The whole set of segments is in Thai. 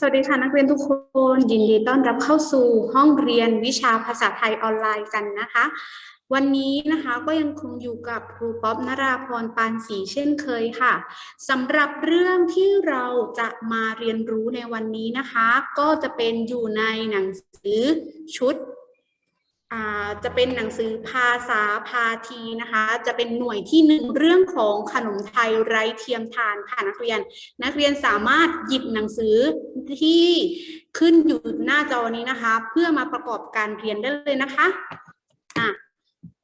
สวัสดีค่ะนักเรียนทุกคนยินดีต้อนรับเข้าสู่ห้องเรียนวิชาภาษาไทยออนไลน์กันนะคะ วันนี้นะคะก็ยังคงอยู่กับครูป๊อบนราพรปานศรีเช่นเคยค่ะสำหรับเรื่องที่เราจะมาเรียนรู้ในวันนี้นะคะ ก็จะเป็นอยู่ในหนังสือชุด จะเป็นหนังสือภาษาพาทีนะคะ จะเป็นหน่วยที่หนึ่งเรื่องของขนมไทยไร้เทียมทานค่ะนักเรียน นักเรียนสามารถหยิบหนังสือที่ขึ้นอยู่หน้าจอนี้นะคะ เพื่อมาประกอบการเรียนได้เลยนะคะอะ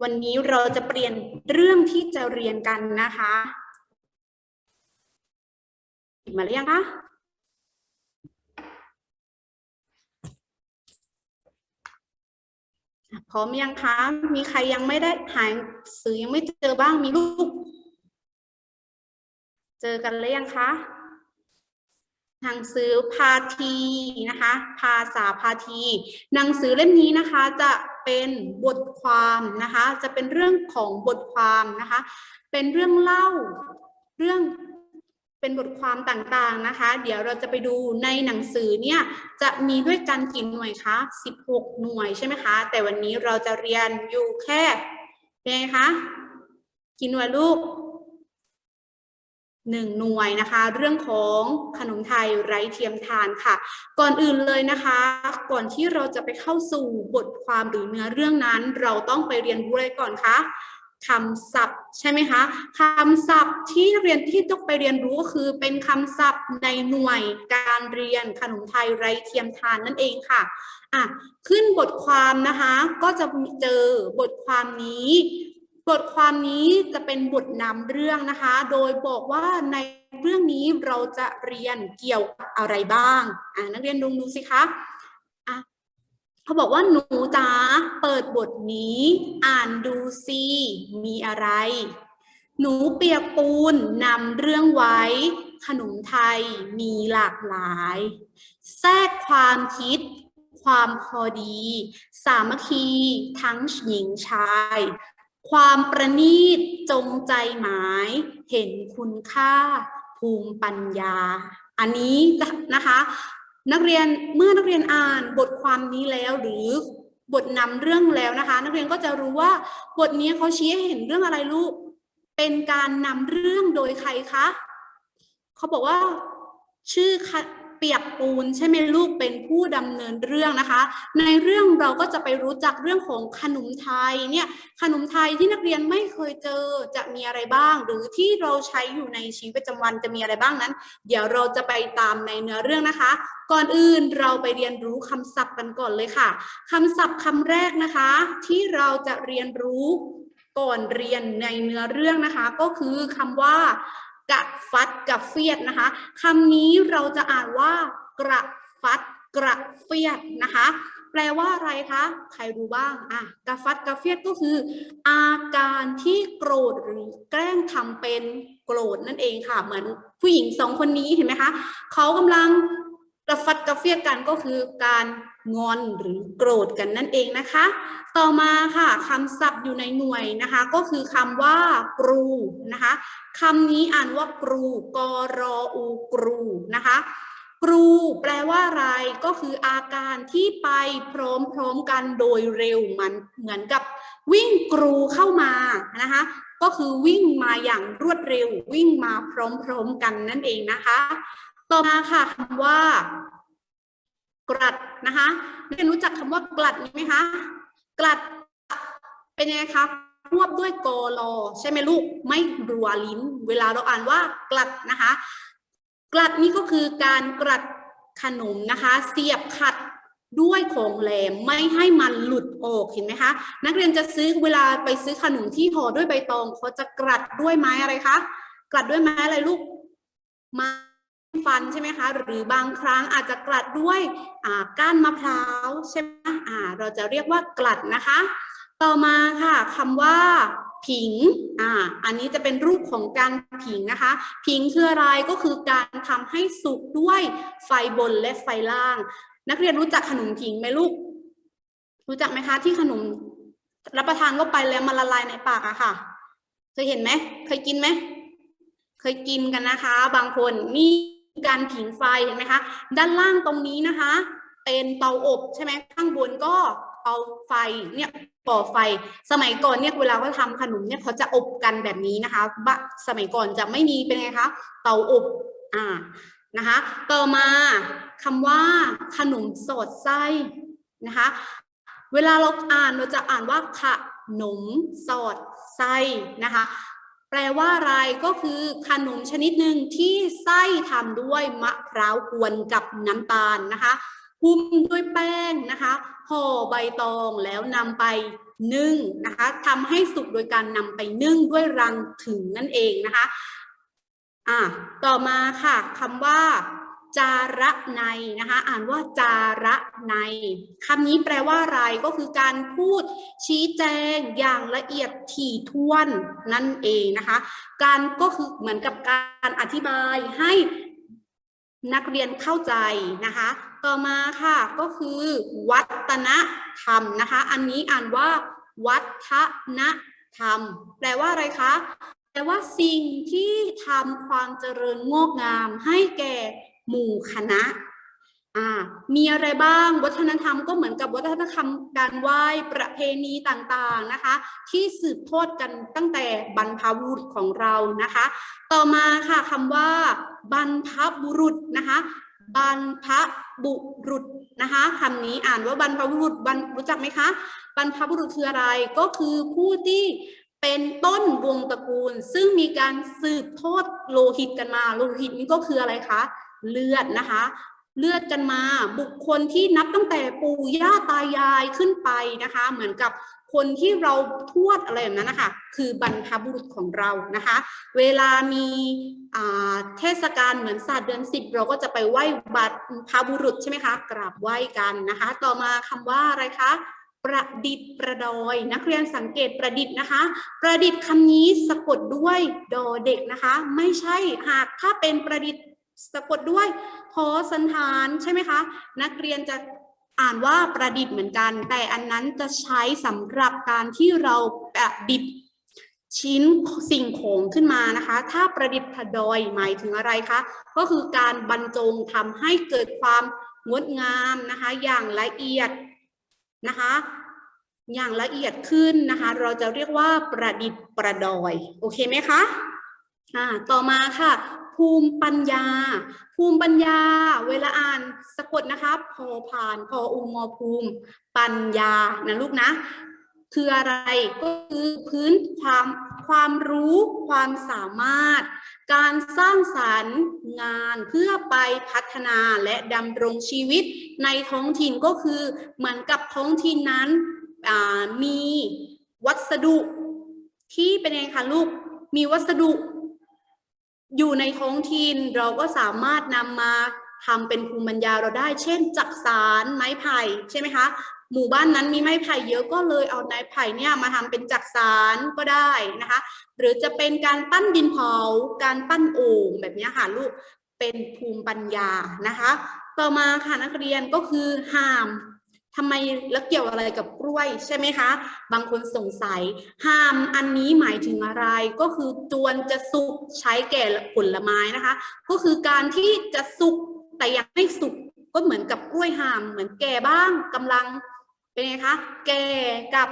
วันนี้เราจะเปลี่ยนเรื่องที่จะเรียนกันนะคะหยิบมาหรือยังคะ อะ พร้อมยังคะ มีใครยังไม่ได้หาหนังสือยังไม่เจอบ้างมีลูก เจอกันหรือยังคะหนังสือพาทีนะคะ ภาษาพาที หนังสือเล่มนี้นะคะจะเป็นบทความนะคะ จะเป็นเรื่องของบทความนะคะ เป็นเรื่องเล่าเรื่อง เป็นบทความต่างๆนะคะ เดี๋ยวเราจะไปดูในหนังสือเนี่ยจะมีด้วยกันกี่หน่วยคะ16 หน่วยใช่ไหมคะ แต่วันนี้เราจะเรียนอยู่แค่เป็นไงคะกี่หน่วยลูกหนึ่งหน่วยนะคะ เรื่องของขนมไทยไร้เทียมทานค่ะ ก่อนอื่นเลยนะคะ ก่อนที่เราจะไปเข้าสู่บทความหรือเนื้อเรื่องนั้น เราต้องไปเรียนรู้อะไรก่อนคะ คำศัพท์ใช่ไหมคะคำศัพท์ที่เรียนที่ต้องไปเรียนรู้ก็คือเป็นคำศัพท์ในหน่วยการเรียนขนมไทยไร้เทียมทานนั่นเองค่ะอะขึ้นบทความนะคะก็จะเจอบทความนี้ บทความนี้จะเป็นบทนำเรื่องนะคะ โดยบอกว่าในเรื่องนี้เราจะเรียนเกี่ยวกับอะไรบ้างอ่านักเรียนลองดูสิคะ เขาบอกว่าหนูจ๋าเปิดบทนี้ อ่านดูสิมีอะไร หนูเปียกปูนนำเรื่องไว้ ขนมไทยมีหลากหลาย แทรกความคิด ความพอดี สามัคคีทั้งหญิงชาย ความประณีตจงใจหมาย เห็นคุณค่า ภูมิปัญญา อันนี้นะคะ นักเรียนเมื่อนักเรียนอ่านบทความนี้แล้วหรือบทนำเรื่องแล้วนะคะ นักเรียนก็จะรู้ว่าบทนี้เขาชี้ให้เห็นเรื่องอะไรลูก เป็นการนำเรื่องโดยใครคะเขาบอกว่าชื่อคะ ปียกปูนใช่ไหมลูกเป็นผู้ดำเนินเรื่องนะคะ ในเรื่องเราก็จะไปรู้จักเรื่องของขนมไทยเนี่ยขนมไทยที่นักเรียนไม่เคยเจอจะมีอะไรบ้าง หรือที่เราใช้อยู่ในชีวิตประจำวันจะมีอะไรบ้างนั้น เดี๋ยวเราจะไปตามในเนื้อเรื่องนะคะ ก่อนอื่นเราไปเรียนรู้คำศัพท์กันก่อนเลยค่ะคำศัพท์คำแรกนะคะ ที่เราจะเรียนรู้ก่อนเรียนในเนื้อเรื่องนะคะ ก็คือคำว่า กระฟัดกระเฟียดนะคะคำนี้เราจะอ่านว่ากระฟัดกระเฟียดนะคะ แปลว่าอะไรคะ ใครรู้บ้างอะกระฟัดกระเฟียดก็คือ อาการที่โกรธหรือแกล้งทำเป็นโกรธนั่นเองค่ะ เหมือนผู้หญิงสองคนนี้เห็นไหมคะเขากำลัง กระฟัดกระเฟียกันก็คือการงอนหรือโกรธกันนั่นเองนะคะ ต่อมาค่ะคำศัพท์อยู่ในหน่วยนะคะ ก็คือคำว่า กรูนะคะคำนี้อ่านว่ากรูกรออูกรูนะคะกรูแปลว่าอะไรก็คืออาการที่ไปพร้อมๆกันโดยเร็วมันเหมือนกับวิ่งกรูเข้ามานะคะ ก็คือวิ่งมาอย่างรวดเร็ววิ่งมาพร้อมๆกันนั่นเองนะคะ ต่อมาค่ะคำว่ากรัดนะคะนักเรียนรู้จักคำว่ากลัดไหมคะกลัดเป็นยังไงคะควบด้วยกอลอใช่ไหมลูกไม่รัวลิ้น เวลาเราอ่านว่ากลัดนะคะกลัดนี่ก็คือการกลัดขนมนะคะ เสียบขัดด้วยของแหลมไม่ให้มันหลุดออกเห็นไหมคะ นักเรียนจะซื้อเวลาไปซื้อขนมที่ห่อด้วยใบตองเขาจะกลัดด้วยไม้อะไรคะกลัดด้วยไม้อะไรลูกไม้ ฟันใช่ไหมคะ หรือบางครั้งอาจจะกลัดด้วยก้านมะพร้าวใช่ไหมเราจะเรียกว่ากลัดนะคะ ต่อมาค่ะคำว่าผิง อ่า อันนี้จะเป็นรูปของการผิงนะคะ ผิงคืออะไรก็คือการทำให้สุกด้วยไฟบนและไฟล่าง นักเรียนรู้จักขนมผิงไหมลูก รู้จักไหมคะ ที่ขนมรับประทานเข้าไปแล้วมันละลายในปากอะค่ะ เคยเห็นไหม เคยกินไหม เคยกินกันนะคะ บางคนนี่ การผิงไฟเห็นไหมคะ ด้านล่างตรงนี้นะคะ เป็นเตาอบใช่ไหมข้างบนก็เตาไฟเนี่ยก่อไฟ สมัยก่อนเนี่ยเวลาเขาทำขนมเนี่ยเขาจะอบกันแบบนี้นะคะบะสมัยก่อนจะไม่มีเป็นไงคะเตาอบอ่านะคะต่อมาคำว่าขนมสอดไส้นะคะเวลาเราอ่านเราจะอ่านว่าขนมสอดไส้นะคะ แปลว่าอะไรก็คือขนมชนิดหนึ่งที่ไส้ทำด้วยมะพร้าวกวนกับน้ำตาลนะคะหุ้มด้วยแป้งนะคะห่อใบตองแล้วนำไปนึ่งนะคะทำให้สุกโดยการนำไปนึ่งด้วยรังถึงนั่นเองนะคะอ่าต่อมาค่ะคำว่า จาระในนะคะอ่านว่าจาระในคำนี้แปลว่าอะไรก็คือการพูดชี้แจงอย่างละเอียดถี่ถ้วนนั่นเองนะคะ การก็คือเหมือนกับการอธิบายให้นักเรียนเข้าใจนะคะ ต่อมาค่ะก็คือวัฒนธรรมนะคะ อันนี้อ่านว่า วัฒนธรรม แปลว่าอะไรคะแปลว่าสิ่งที่ทำความเจริญงอกงามให้แก่ หมู่คณะอ่ามีอะไรบ้างวัฒนธรรมก็เหมือนกับวัฒนธรรมการไหว้ประเพณีต่างๆนะคะ ที่สืบทอดกันตั้งแต่บรรพบุรุษของเรานะคะ ต่อมาค่ะคำว่า บรรพบุรุษนะคะบรรพบุรุษนะคะคำนี้อ่านว่าบรรพบุรุษบรรรู้จักไหมคะบรรพบุรุษคืออะไรก็คือผู้ที่เป็นต้นวงตระกูล ซึ่งมีการสืบทอดโลหิตกันมา โลหิตนี้ก็คืออะไรคะ เลือดนะคะ เลือดกันมาบุคคลที่นับตั้งแต่ปู่ย่าตายายขึ้นไปนะคะ เหมือนกับคนที่เราทวดอะไรแบบนั้นนะคะคือบรรพบุรุษของเรานะคะ เวลามีเทศกาลเหมือนศาสตร์เดือนสิบเราก็จะไปไหว้บรรพบุรุษใช่ไหมคะกราบไหว้กันนะคะ ต่อมาคำว่าอะไรคะประดิษฐ์ประดอย นักเรียนสังเกตประดิษฐ์นะคะ ประดิษฐ์คำนี้สะกดด้วยดอเด็กนะคะ ไม่ใช่หากถ้าเป็นประดิษฐ์ สะกดด้วยพอสันฐานใช่ไหมคะ นักเรียนจะอ่านว่าประดิษฐ์เหมือนกัน แต่อันนั้นจะใช้สำหรับการที่เราประดิษฐ์ชิ้นสิ่งของขึ้นมานะคะ ถ้าประดิษฐ์ประดอยหมายถึงอะไรคะ ก็คือการบรรจงทำให้เกิดความงดงามนะคะ อย่างละเอียดนะคะ อย่างละเอียดขึ้นนะคะ เราจะเรียกว่าประดิษฐ์ประดอย โอเคไหมคะ อ่า ต่อมาค่ะ ภูมิปัญญา ภูมิปัญญา เวลาอ่านสะกดนะคะพอผ่านพออุมอภูมิ ปัญญานะลูกนะ คืออะไรก็คือพื้นความความรู้ความสามารถ การสร้างสรรค์งานเพื่อไปพัฒนาและดำรงชีวิตในท้องถิ่นก็คือเหมือนกับท้องถิ่นนั้นมีวัสดุที่เป็นไงคะลูกมีวัสดุ อยู่ในท้องถิ่นเราก็สามารถนำมาทำเป็นภูมิปัญญาเราได้ เช่น จักสารไม้ไผ่ใช่ไหมคะ หมู่บ้านนั้นมีไม้ไผ่เยอะก็เลยเอาไม้ไผ่เนี่ยมาทำเป็นจักสารก็ได้นะคะ หรือจะเป็นการปั้นดินเผา การปั้นโอ่งแบบนี้ค่ะลูกเป็นภูมิปัญญานะคะ ต่อมาค่ะนักเรียนก็คือหาม ทำไมแล้วเกี่ยวอะไรกับกล้วยใช่ไหมคะ บางคนสงสัยห้ามอันนี้หมายถึงอะไรก็คือจวนจะสุกใช้แก่ผลไม้นะคะ ก็คือการที่จะสุกแต่ยังไม่สุกก็เหมือนกับกล้วยหาม เหมือนแก่บ้างกำลังเป็นไงคะแก่กับ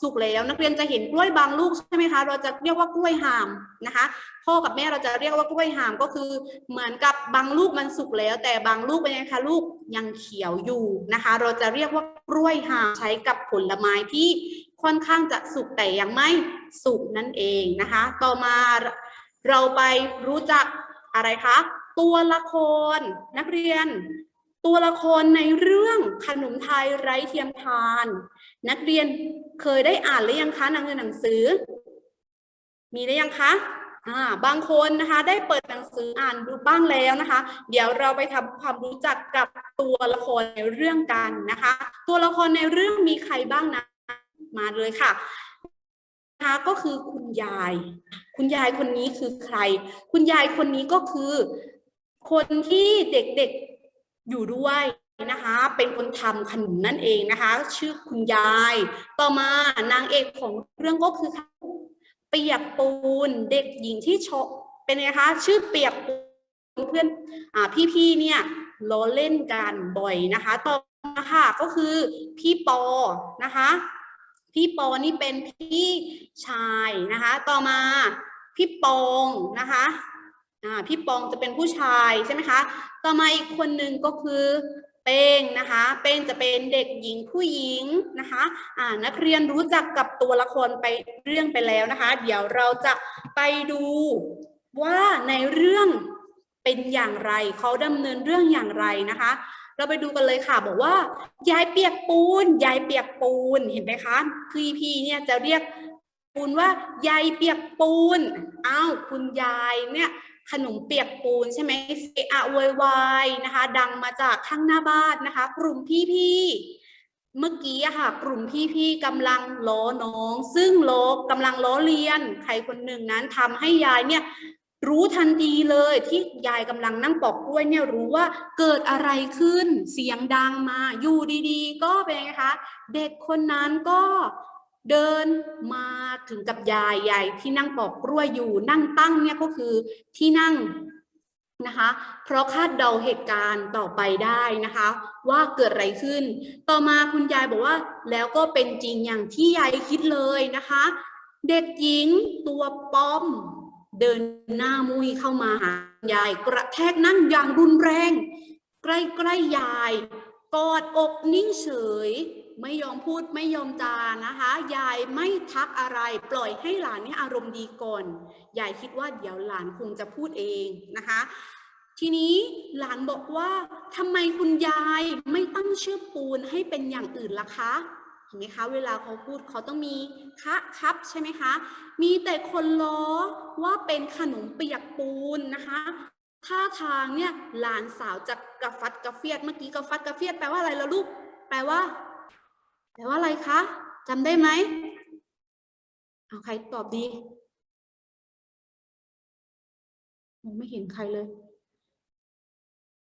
สุกแล้วนักเรียนจะเห็นกล้วยบางลูกใช่ไหมคะ เราจะเรียกว่ากล้วยหามนะคะ พ่อกับแม่เราจะเรียกว่ากล้วยหามก็คือ เหมือนกับบางลูกมันสุกแล้ว แต่บางลูกเป็นไงคะลูกยังเขียวอยู่นะคะ เราจะเรียกว่ากล้วยหามใช้กับผลไม้ที่ค่อนข้างจะสุกแต่ยังไม่สุกนั่นเองนะคะ ต่อมาเราไปรู้จักอะไรคะตัวละครนักเรียน ตัวละครในเรื่องขนมไทยไร้เทียมทาน นักเรียนเคยได้อ่านหรือยังคะหนังหนังสือ มีหรือยังคะอ่าบางคนนะคะได้เปิดหนังสืออ่านดูบ้างแล้วนะคะ เดี๋ยวเราไปทำความรู้จักกับตัวละครในเรื่องกันนะคะ ตัวละครในเรื่องมีใครบ้างนะมาเลยค่ะนะคะก็คือคุณยาย คุณยายคนนี้คือใคร คุณยายคนนี้ก็คือ คนที่เด็กๆอยู่ด้วย นะคะ เป็นคนทำขนมนั่นเองนะคะ ชื่อคุณยาย ต่อมานางเอกของเรื่องก็คือเปียกปูนเด็กหญิงที่โชเป็นไงคะชื่อเปียกปูนเพื่อนอ่าพี่ๆเนี่ยล้อเล่นกันบ่อยนะคะ ต่อมาค่ะก็คือพี่ปอนะคะ พี่ปอนี่เป็นพี่ชายนะคะ ต่อมาพี่ปองนะคะอ่าพี่ปองจะเป็นผู้ชายใช่ไหมคะ ต่อมาอีกคนหนึ่งก็คือ เป้งนะคะ เป้งจะเป็นเด็กหญิงผู้หญิงนะคะอ่านักเรียนรู้จักกับตัวละครไปเรื่องไปแล้วนะคะ เดี๋ยวเราจะไปดูว่าในเรื่องเป็นอย่างไรเขาดำเนินเรื่องอย่างไรนะคะ เราไปดูกันเลยค่ะ บอกว่ายายเปียกปูนยายเปียกปูนเห็นไหมคะพี่พี่เนี่ยจะเรียกปูนว่ายายเปียกปูนอ้าวคุณยายเนี่ย ขนมเปียกปูนใช่ไหมเออะวยวายนะคะ ดังมาจากข้างหน้าบ้านนะคะ กลุ่มพี่พี่ๆเมื่อกี้อะค่ะ กลุ่มพี่พี่ๆกำลังล้อน้อง ซึ่งล้อกำลังล้อเลียน ใครคนหนึ่งนั้นทำให้ยายเนี่ยรู้ทันทีเลยที่ยายกำลังนั่งปอกกล้วยเนี่ยรู้ว่าเกิดอะไรขึ้นเสียงดังมาอยู่ดีๆ ก็เป็นไงคะ เด็กคนนั้นก็ เดินมาถึงกับยายยายที่นั่งปอกกล้วยอยู่นั่งตั้งเนี่ยก็คือที่นั่งนะคะ เพราะคาดเดาเหตุการณ์ต่อไปได้นะคะ ว่าเกิดอะไรขึ้น ต่อมาคุณยายบอกว่า แล้วก็เป็นจริงอย่างที่ยายคิดเลยนะคะ เด็กหญิงตัวป้อม เดินหน้ามุยเข้ามาหายายกระแทกนั่งอย่างรุนแรง ใกล้ๆยาย กอดอกนิ่งเฉย ไม่ยอมพูดไม่ยอมจานะคะ ยายไม่ทักอะไร ปล่อยให้หลานเนี่ยอารมณ์ดีก่อน ยายคิดว่าเดี๋ยวหลานคงจะพูดเองนะคะ ทีนี้หลานบอกว่าทำไมคุณยายไม่ตั้งชื่อปูนให้เป็นอย่างอื่นล่ะคะเห็นไหมคะ เวลาเขาพูดเขาต้องมีคะครับใช่ไหมคะ มีแต่คนล้อว่าเป็นขนมเปียกปูนนะคะท่าทางเนี่ยหลานสาวจะกระฟัดกระเฟียดเมื่อกี้กระฟัดกระเฟียดแปลว่าอะไรล้วลูกแปลว่า แปลว่าอะไรคะจำได้ไหมเอาใครตอบดีมองไม่เห็นใครเลย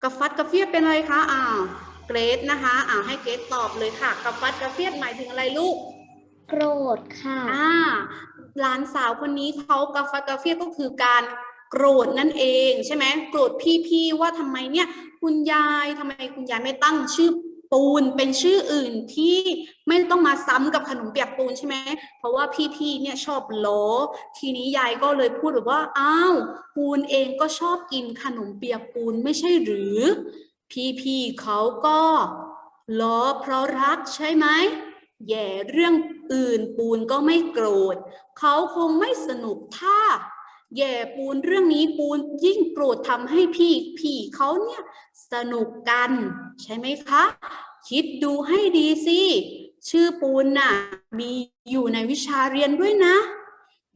กระฟัดกระเฟียดเป็นอะไรคะอ้าวเกรดนะคะอ้าวให้เกรดตอบเลยค่ะกระฟัดกระเฟียดหมายถึงอะไรลูก โกรธค่ะอ่าหลานสาวคนนี้เขากาฟากาเฟียก็คือการโกรธนั่นเองใช่ไหมโกรธพี่ๆว่าทำไมเนี่ย คุณยายทำไมคุณยายไม่ตั้งชื่อ ปูนเป็นชื่ออื่นที่ไม่ต้องมาซ้ำกับขนมเปียกปูนใช่ไหมเพราะว่าพี่ๆเนี่ยชอบล้อทีนี้ยายก็เลยพูดแบบว่าอ้าวปูนเองก็ชอบกินขนมเปียกปูนไม่ใช่หรือ พี่ๆเขาก็ล้อเพราะรักใช่ไหมแย่เรื่องอื่นปูนก็ไม่โกรธเขาคงไม่สนุกถ้าแย่ปูนเรื่องนี้ปูนยิ่งโกรธทำให้พี่พี่เขาเนี่ยสนุกกันใช่ไหมคะ คิดดูให้ดีสิ ชื่อปูนน่ะ มีอยู่ในวิชาเรียนด้วยนะ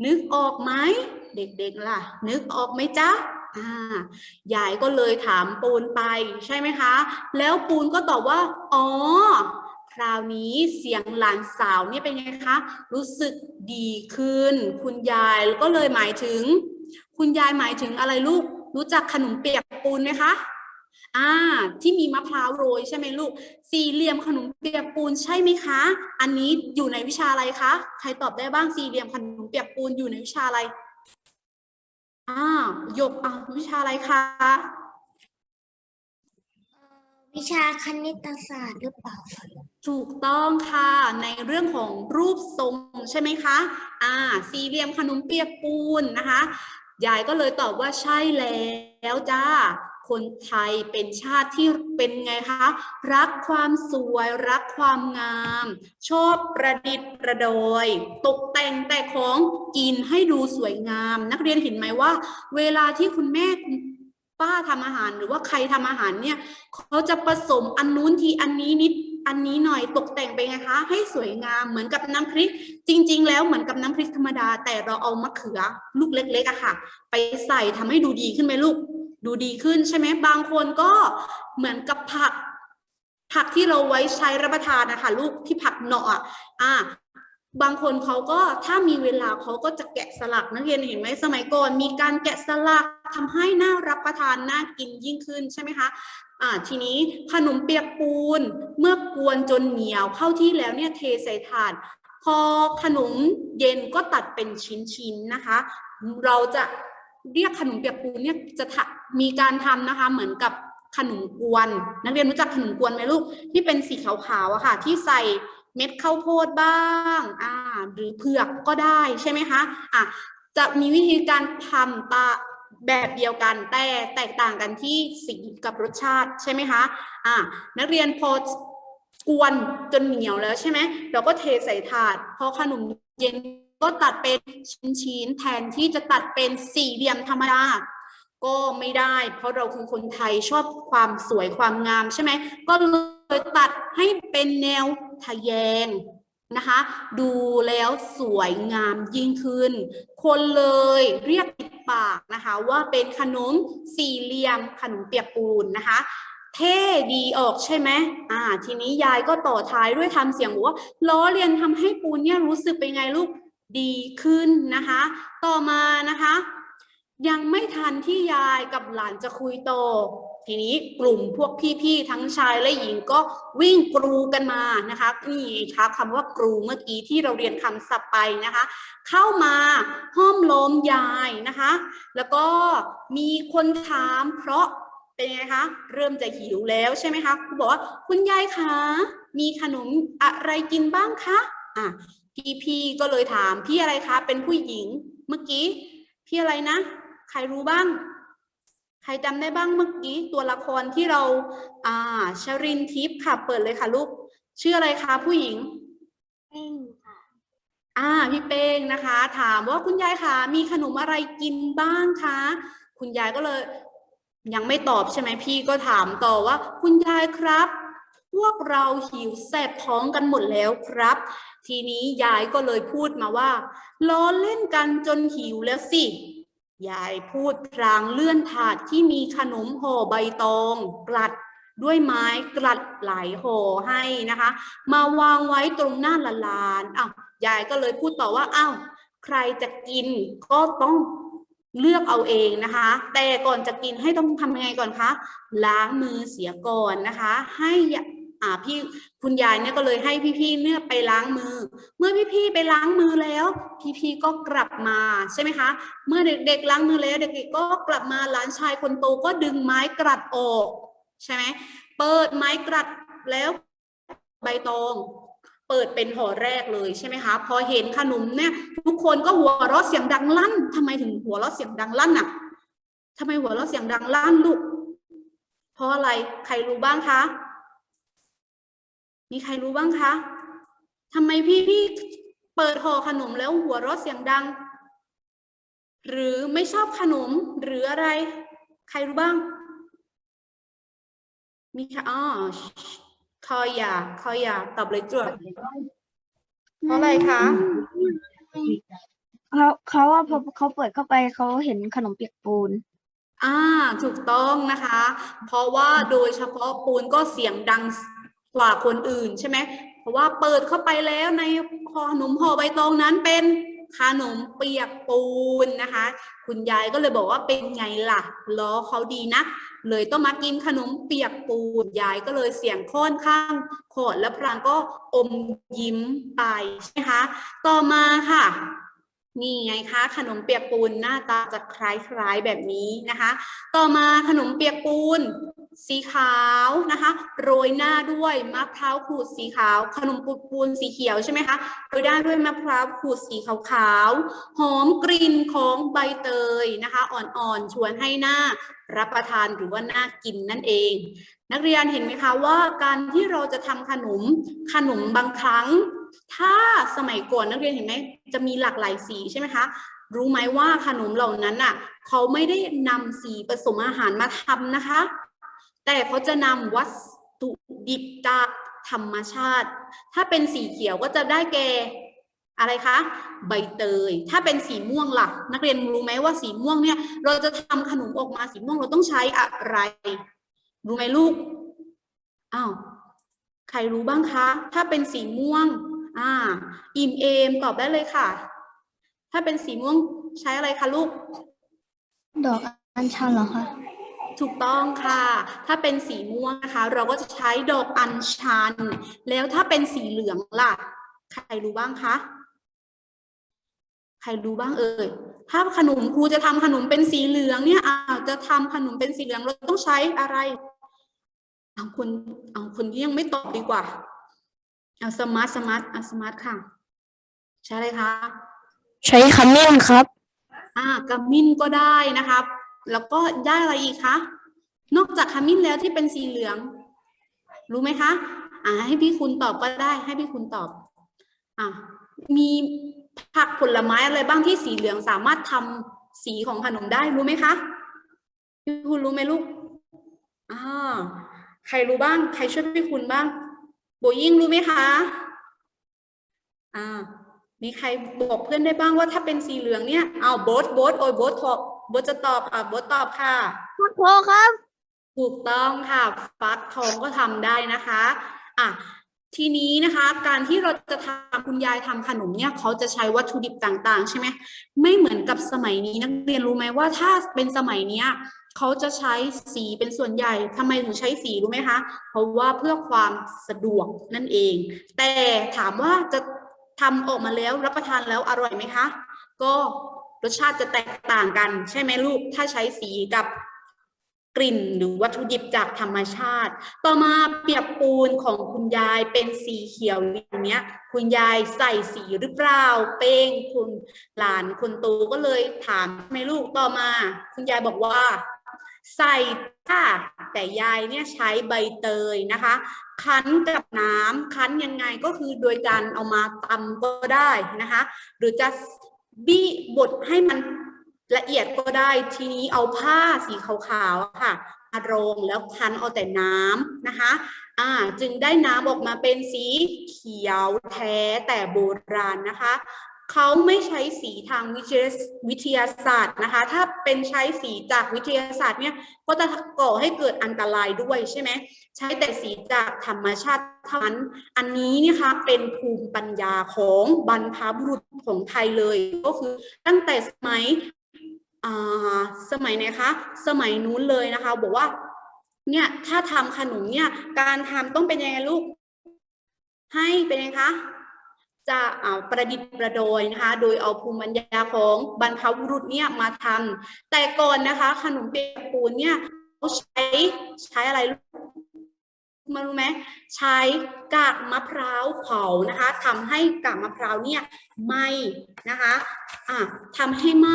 นึกออกไหมเด็กๆล่ะ นึกออกไหมจ๊ะอ่ายายก็เลยถามปูนไปใช่ไหมคะ แล้วปูนก็ตอบว่า อ๋อ คราวนี้เสียงหลานสาวเนี่ยเป็นไงคะ รู้สึกดีขึ้น คุณยายก็เลยหมายถึง คุณยายหมายถึงอะไรลูก รู้จักขนมเปียกปูนไหมคะ อ่า ที่มีมะพร้าวโรยใช่ไหมลูก สี่เหลี่ยมขนมเปียกปูนใช่ไหมคะ อันนี้อยู่ในวิชาอะไรคะ ใครตอบได้บ้างสี่เหลี่ยมขนมเปียกปูนอยู่ในวิชาอะไรอ่าหยกอะวิชาอะไรคะ วิชาคณิตศาสตร์หรือเปล่าถูกต้องค่ะในเรื่องของรูปทรงใช่ไหมคะ อ่า สี่เหลี่ยมขนมเปียกปูนนะคะ ยายก็เลยตอบว่าใช่แล้วจ้า คนไทยเป็นชาติที่เป็นไงคะ รักความสวยรักความงาม ชอบประดิษฐ์ประดอย ตกแต่งแต่ของกินให้ดูสวยงาม นักเรียนเห็นไหมว่า เวลาที่คุณแม่ป้าทำอาหารหรือว่าใครทำอาหารเนี่ยเขาจะผสมอันนู้นทีอันนี้นิดอันนี้หน่อยตกแต่งไปไงคะ ให้สวยงามเหมือนกับน้ำพริก จริง ๆ แล้วเหมือนกับน้ำพริกธรรมดา แต่เราเอามะเขือลูกเล็กๆอะค่ะ ไปใส่ทำให้ดูดีขึ้นไหมลูก ดูดีขึ้นใช่ไหมบางคนก็เหมือนกับผัก ผักที่เราไว้ใช้รับประทานนะคะลูกที่ผักเนาะอะอ่าบางคนเขาก็ถ้ามีเวลาเขาก็จะแกะสลักนักเรียนเห็นไหมสมัยก่อน มีการแกะสลักทำให้น่ารับประทานน่ากินยิ่งขึ้นใช่ไหมคะอ่าทีนี้ขนมเปียกปูนเมื่อกวนจนเหนียวเข้าที่แล้วเนี่ยเทใส่ถาดพอขนมเย็นก็ตัดเป็นชิ้นๆนะคะ เราจะ เรียกขนมเปียกปูนเนี่ยจะมีการทำนะคะ เหมือนกับขนมกวน นักเรียนรู้จักขนมกวนไหมลูกที่เป็นสีขาวๆอะค่ะ ที่ใส่เม็ดข้าวโพดบ้างอ่าหรือเผือกก็ได้ใช่ไหมคะอะจะมีวิธีการทำตาแบบเดียวกันแต่แตกต่างกันที่สีกับรสชาติใช่ไหมคะอะนักเรียนพอกวนจนเหนียวแล้วใช่ไหมเราก็เทใส่ถาดพอขนมเย็น ก็ตัดเป็นชิ้นๆแทนที่จะตัดเป็นสี่เหลี่ยมธรรมดาก็ไม่ได้ เพราะเราคือคนไทยชอบความสวยความงามใช่ไหมก็เลยตัดให้เป็นแนวทะแยงนะคะ ดูแล้วสวยงามยิ่งขึ้น คนเลยเรียกติดปากนะคะ ว่าเป็นขนมสี่เหลี่ยมขนมเปียกปูนนะคะ เท่ดีออกใช่ไหมอ่า ทีนี้ยายก็ต่อท้ายด้วยทำเสียงบอกว่าล้อเลียนทำให้ปูนเนี่ยรู้สึกเป็นไงลูก ดีขึ้นนะคะ ต่อมานะคะ ยังไม่ทันที่ยายกับหลานจะคุยโต ทีนี้กลุ่มพวกพี่ๆทั้งชายและหญิงก็วิ่งกรูกันมานะคะนี่คะคำว่ากรูเมื่อกี้ที่เราเรียนคำศัพท์ไปนะคะ เข้ามาห้อมล้อมยายนะคะ แล้วก็มีคนถามเพราะเป็นไงคะเริ่มจะหิวแล้วใช่ไหมคะครูบอกว่าคุณยายคะมีขนมอะไรกินบ้างคะอะ พี่ๆก็เลยถาม พี่อะไรคะเป็นผู้หญิง เมื่อกี้ พี่อะไรนะ ใครรู้บ้าง ใครจำได้บ้างเมื่อกี้ ตัวละครที่เรา อ่าชรินทิพย์ค่ะ เปิดเลยค่ะลูกชื่ออะไรคะผู้หญิงเป้งค่ะอ่าพี่เป้งนะคะ ถามว่าคุณยายคะมีขนมอะไรกินบ้างคะคุณยายก็เลย ยังไม่ตอบใช่ไหมพี่ก็ถามต่อว่า คุณยายครับ พวกเราหิวแสบท้องกันหมดแล้วครับ ทีนี้ยายก็เลยพูดมาว่าล้อเล่นกันจนหิวแล้วสิ ยายพูดพลางเลื่อนถาดที่มีขนมห่อใบตองกลัดด้วยไม้กลัดหลายห่อให้นะคะ มาวางไว้ตรงหน้าหลานอ้าวยายก็เลยพูดต่อว่าอ้าวใครจะกินก็ต้องเลือกเอาเองนะคะ แต่ก่อนจะกินให้ต้องทำยังไงก่อนคะ ล้างมือเสียก่อนนะคะ ให้ อ่าพี่คุณยายเนี่ยก็เลยให้พี่ๆเนี่ยไปล้างมือ เมื่อพี่ๆไปล้างมือแล้ว พี่ๆก็กลับมาใช่ไหมคะ เมื่อเด็กๆล้างมือแล้ว เด็กๆก็กลับมาหลานชายคนโตก็ดึงไม้กลัดออกใช่ไหมเปิดไม้กลัดแล้วใบตองเปิดเป็นห่อแรกเลยใช่ไหมคะ พอเห็นขนมเนี่ย ทุกคนก็หัวเราะเสียงดังลั่นทำไมถึงหัวเราะเสียงดังลั่นอะทำไมหัวเราะเสียงดังลั่นลูกเพราะอะไรใครรู้บ้างคะ มีใครรู้บ้างคะทำไมพี่พี่เปิดห่อขนมแล้วหัวเราะเสียงดัง หรือไม่ชอบขนมหรืออะไร ใครรู้บ้าง มีค่ะอ๋อคอยาคอยาตอบเลยจวดเพราะอะไรคะเขาเขาว่าพอเขาเปิดเข้าไปเขาเห็นขนมเปียกปูน อ่า ถูกต้องนะคะ เพราะว่าโดยเฉพาะปูนก็เสียงดัง กว่าคนอื่นใช่ไหมเพราะว่าเปิดเข้าไปแล้วในขนมห่อใบตองนั้นเป็นขนมเปียกปูนนะคะ คุณยายก็เลยบอกว่าเป็นไงล่ะล้อเขาดีนะ เลยต้องมากินขนมเปียกปูนยายก็เลยเสียงค่อนข้างโขดและพรางก็อมยิ้มไปใช่ไหมคะต่อมาค่ะนี่ไงคะขนมเปียกปูนหน้าตาจะคล้ายๆแบบนี้นะคะ ต่อมาขนมเปียกปูน สีขาวนะคะ โรยหน้าด้วยมะพร้าวขูดสีขาว ขนมปูปูนสีเขียวใช่ไหมคะโรยหน้าด้วยมะพร้าวขูดสีขาวๆหอมกลิ่นของใบเตยนะคะ อ่อนๆชวนให้หน้ารับประทานหรือว่าน่ากินนั่นเอง นักเรียนเห็นไหมคะว่าการที่เราจะทำขนมขนมบางครั้ง ถ้าสมัยก่อนนักเรียนเห็นไหมจะมีหลากหลายสีใช่ไหมคะรู้ไหมว่าขนมเหล่านั้นน่ะ เขาไม่ได้นำสีผสมอาหารมาทำนะคะ แต่เขาจะนำวัตถุดิบจากธรรมชาติ ถ้าเป็นสีเขียวก็จะได้แก่อะไรคะ ใบเตย ถ้าเป็นสีม่วงล่ะ นักเรียนรู้ไหมว่าสีม่วงเนี่ย เราจะทำขนมออกมาสีม่วงเราต้องใช้อะไร รู้ไหมลูกอ้าวใครรู้บ้างคะ ถ้าเป็นสีม่วง อ่า อิ่มเอมตอบได้เลยค่ะ ถ้าเป็นสีม่วงใช้อะไรคะลูก ดอกอัญชันเหรอคะ ถูกต้องค่ะ ถ้าเป็นสีม่วงนะคะ เราก็จะใช้ดอกอัญชัน แล้วถ้าเป็นสีเหลืองล่ะ ใครรู้บ้างคะ ใครรู้บ้างเอ่ย ถ้าขนมครูจะทำขนมเป็นสีเหลืองเนี่ยอ้าวจะทำขนมเป็นสีเหลืองเราต้องใช้อะไร เอาคนเอาคนที่ยังไม่ตอบดีกว่า เอาสมาร์ทสมาร์ทเอาสมาร์ทค่ะ ใช่เลยคะ ใช้ขมิ้นครับ อ่ากำมิ้นก็ได้นะครับ แล้วก็ได้อะไรอีกคะ นอกจากขมิ้นแล้วที่เป็นสีเหลือง รู้ไหมคะ อ่า ให้พี่คุณตอบก็ได้ ให้พี่คุณตอบ อ่ามีผักผลไม้อะไรบ้างที่สีเหลืองสามารถทำสีของขนมได้รู้ไหมคะ พี่คุณรู้ไหมลูก อ่า ใครรู้บ้าง ใครช่วยพี่คุณบ้าง โบยิ่งรู้ไหมคะ อ่า มีใครบอกเพื่อนได้บ้างว่าถ้าเป็นสีเหลืองเนี่ย เอาโบทโบทโอ้ยโบทตอบโบทจะตอบอะโบทตอบค่ะโทครับ ถูกต้องค่ะ ฟักทองก็ทำได้นะคะอะทีนี้นะคะ การที่เราจะทำคุณยายทำขนมเนี่ยเขาจะใช้วัตถุดิบต่างๆ ใช่ไหมไม่เหมือนกับสมัยนี้นักเรียนรู้ไหมว่าถ้าเป็นสมัยเนี้ยเขาจะใช้สีเป็นส่วนใหญ่ทำไมถึงใช้สีรู้ไหมคะ เพราะว่าเพื่อความสะดวกนั่นเอง แต่ถามว่าจะทำออกมาแล้วรับประทานแล้วอร่อยไหมคะ ก็ รสชาติจะแตกต่างกัน ใช่ไหมลูก ถ้าใช้สีกับกลิ่นหรือวัตถุดิบจากธรรมชาติ ต่อมาเปียกปูนของคุณยายเป็นสีเขียวอย่างเนี้ย คุณยายใส่สีหรือเปล่า เป้งคุณหลานคนโตก็เลยถามไหมลูกต่อมา คุณยายบอกว่า ใส่ค่ะแต่ยายเนี่ยใช้ใบเตยนะคะ คั้นกับน้ำคั้นยังไงก็คือโดยการเอามาตำก็ได้นะคะ หรือจะ บี้บดให้มันละเอียดก็ได้ทีนี้เอาผ้าสีขาวๆค่ะมารองแล้วคั้นเอาแต่น้ำนะคะอ่าจึงได้น้ำออกมาเป็นสีเขียวแท้แต่โบราณนะคะ เขาไม่ใช้สีทางวิทยาวิทยาศาสตร์นะคะ ถ้าเป็นใช้สีจากวิทยาศาสตร์เนี่ยก็จะก่อให้เกิดอันตรายด้วยใช่ไหมใช้แต่สีจากธรรมชาติเท่านั้นอันนี้นะคะเป็นภูมิปัญญาของบรรพบุรุษของไทยเลย ก็คือตั้งแต่สมัยอ่าสมัยไหนคะ สมัยนู้นเลยนะคะ บอกว่าเนี่ยถ้าทำขนมเนี่ยการทำต้องเป็นยังไงลูก ให้เป็นยังไงคะ จะประดิษฐ์ประดอยนะคะ โดยเอาภูมิปัญญาของบรรพบุรุษเนี่ยมาทำแต่ก่อนนะคะ ขนมเปียกปูนเนี่ยเขาใช้ใช้อะไร มารู้ไหมใช้กากมะพร้าวเผานะคะทำให้กากมะพร้าวเนี่ยไหมนะคะอะทำให้ไหม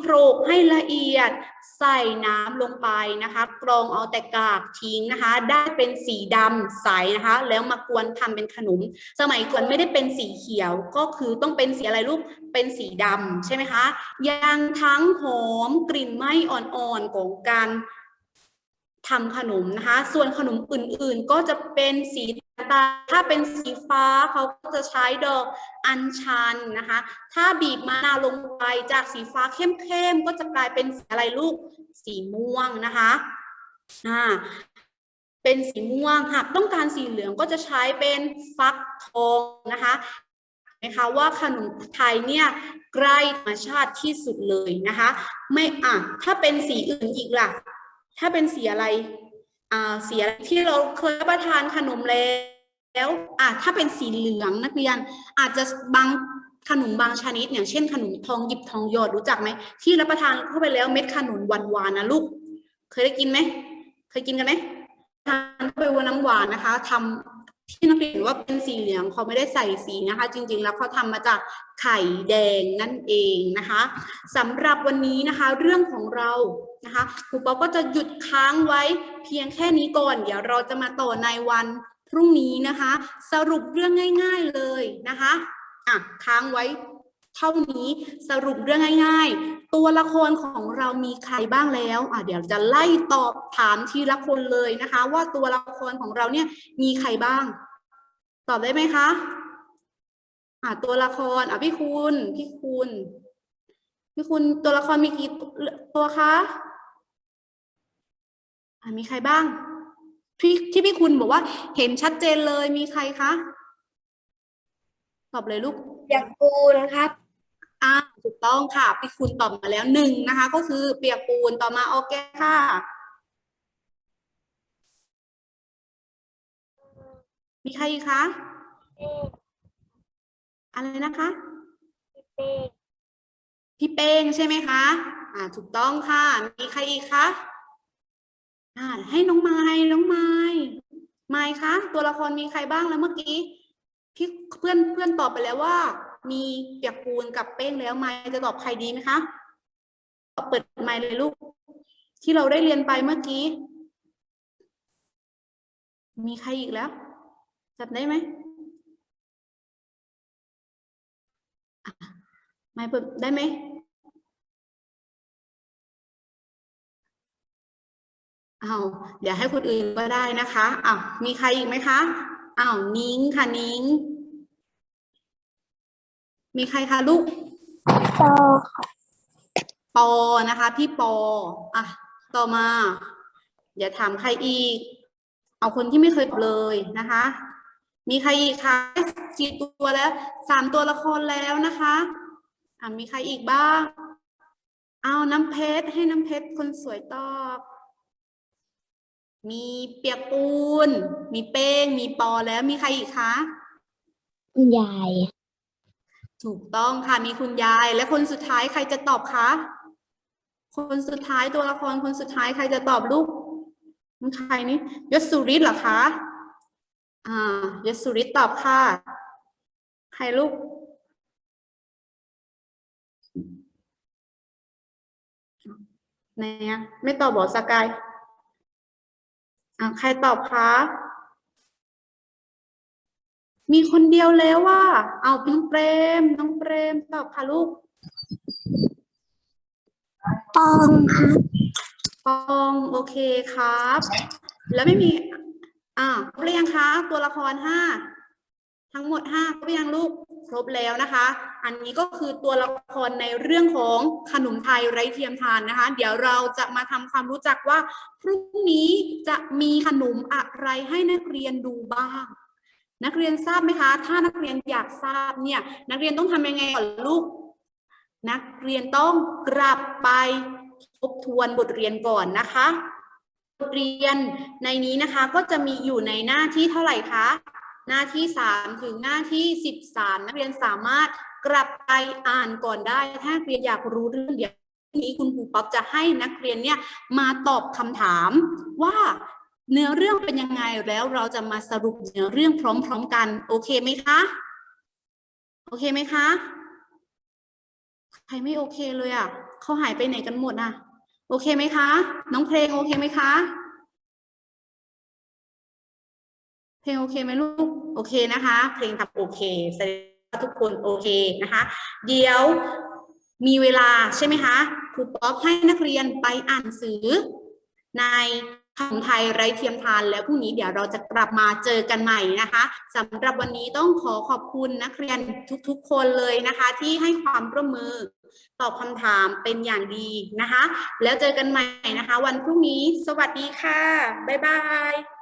โขลกให้ละเอียดใส่น้ำลงไปนะคะกรองเอาแต่กากทิ้งนะคะ ได้เป็นสีดำใสนะคะ แล้วมากวนทำเป็นขนม สมัยก่อนไม่ได้เป็นสีเขียวก็คือต้องเป็นสีอะไรลูกเป็นสีดำใช่ไหมคะยังทั้งหอมกลิ่นไหมอ่อนๆของการ ทำขนมนะคะ ส่วนขนมอื่นๆก็จะเป็นสีตาถ้าเป็นสีฟ้าเขาก็จะใช้ดอกอัญชันนะคะ ถ้าบีบมะนาวลงไปจากสีฟ้าเข้มๆก็จะกลายเป็นสีอะไรลูกสีม่วงนะคะอ่าเป็นสีม่วงหากต้องการสีเหลืองก็จะใช้เป็นฟักทองนะคะเห็นไหมคะว่าขนมไทยเนี่ยใกล้ธรรมชาติที่สุดเลยนะคะ ไม่อะถ้าเป็นสีอื่นอีกล่ะ ถ้าเป็นสีอะไรอ่าสีอะไรที่เราเคยรับประทานขนมแล้วอะถ้าเป็นสีเหลืองนักเรียน อาจจะบางขนมบางชนิด อย่างเช่น ขนมทองหยิบทองหยอดรู้จักไหมที่รับประทานเข้าไปแล้วเม็ดขนุนหวานนะลูก เคยได้กินไหมเคยกินกันไหมทานเข้าไปวันน้ำหวานนะคะทำ ที่นักเรียนว่าเป็นสีเหลืองเขาไม่ได้ใส่สีนะคะ จริงๆ แล้วเขาทำมาจากไข่แดงนั่นเองนะคะสำหรับวันนี้นะคะ เรื่องของเรานะคะครูป๊อก็จะหยุดค้างไว้เพียงแค่นี้ก่อน เดี๋ยวเราจะมาต่อในวันพรุ่งนี้นะคะ สรุปเรื่องง่าย ๆเลยนะคะอะค้างไว้เท่านี้สรุปเรื่องง่ายๆ ตัวละครของเรามีใครบ้างแล้วอะเดี๋ยวจะไล่ตอบถามทีละคนเลยนะคะ ว่าตัวละครของเราเนี่ยมีใครบ้าง ตอบได้ไหมคะอะตัวละครอะพี่คุณพี่คุณพี่คุณตัวละครมีกี่ตัวคะอะมีใครบ้างที่ที่พี่คุณบอกว่า เห็นชัดเจนเลยมีใครคะตอบเลยลูกเปียกปูนครับ อ่าถูกต้องค่ะพี่คุณตอบมาแล้วหนึ่งนะคะ ก็คือเปียกปูนต่อมาออร์แกนค่ะมีใครอีกคะอะไรนะคะ พี่แปป้งใช่ไหมคะ อ่า ถูกต้องค่ะ มีใครอีกคะ อ่า ให้น้องไม้น้องไม้ไม้คะ ตัวละครมีใครบ้างแล้วเมื่อกี้ พี่เพื่อนเพื่อนตอบไปแล้วว่า มีเปียกปูนกับเป้งแล้วไมจะตอบใครดีไหมคะเปิดไมเลยลูก ที่เราได้เรียนไปเมื่อกี้ มีใครอีกแล้วจับได้ไหมไม่เปิดได้ไหมอ้าวเดี๋ยวให้คนอื่นก็ได้นะคะอ้าวมีใครอีกไหมคะอ้าวนิ้งค่ะนิ้ง มีใครคะลูกปอค่ะปอนะคะ พี่ปออะต่อมาเดี๋ยวถามใครอีก เอาคนที่ไม่เคยตอบเลยนะคะ มีใครอีกคะสี่ตัวแล้วสามตัวละครแล้วนะคะอะมีใครอีกบ้าง เอาน้ำเพชรให้น้ำเพชรคนสวยตอบ มีเปียกปูน มีเป้ง มีปอแล้วมีใครอีกคะคุณยาย ถูกต้องค่ะมีคุณยายและคนสุดท้ายใครจะตอบคะคนสุดท้ายตัวละครคนสุดท้ายใครจะตอบลูกมันใครนี่ยศสุริศเหรอคะอ่ายศสุริศตอบค่ะ ใครลูกไหนอะไม่ตอบบอกสกายอ่าใครตอบคะ มีคนเดียวแล้วว่าเอาน้องเปรมน้องเปรมตอบค่ะลูกปองค่ะปองโอเคครับ แล้วไม่มีอ่าครบหรือยังคะตัวละครห้าทั้งหมดห้าครบยังลูกครบแล้วนะคะ อันนี้ก็คือตัวละครในเรื่องของขนมไทยไร้เทียมทานนะคะ เดี๋ยวเราจะมาทำความรู้จักว่าพรุ่งนี้จะมีขนมอะไรให้นักเรียนดูบ้าง นักเรียนทราบไหมคะ ถ้านักเรียนอยากทราบเนี่ยนักเรียนต้องทำยังไงก่อนลูก นักเรียนต้องกลับไปทบทวนบทเรียนก่อนนะคะบทเรียนในนี้นะคะก็จะมีอยู่ในหน้าที่เท่าไหร่คะหน้าที่ 3 ถึงหน้าที่ 13 นักเรียนสามารถกลับไปอ่านก่อนได้ ถ้านักเรียนอยากรู้เรื่องเดียวนี้คุณครูป๊อปจะให้นักเรียนเนี่ยมาตอบคำถามว่า เนื้อเรื่องเป็นยังไงแล้วเราจะมาสรุปเนื้อเรื่องพร้อม ๆ กัน โอเคไหมคะ โอเคไหมคะ ใครไม่โอเคเลยอะเขาหายไปไหนกันหมดอะ โอเคไหมคะ น้องเพลงโอเคไหมคะ เพลงโอเคไหมลูก โอเคนะคะ เพลงทำโอเคแสดงว่าทุกคนโอเคนะคะ เดี๋ยวมีเวลาใช่ไหมคะครูป๊อปให้นักเรียนไปอ่านหนังสือใน ขนมไทยไร้เทียมทานแล้วพรุ่งนี้เดี๋ยวเราจะกลับมาเจอกันใหม่นะคะสำหรับวันนี้ต้องขอขอบคุณนักเรียนทุกๆ คนเลยนะคะ ที่ให้ความร่วมมือตอบคำถามเป็นอย่างดีนะคะ แล้วเจอกันใหม่นะคะ วันพรุ่งนี้สวัสดีค่ะ บ๊ายบาย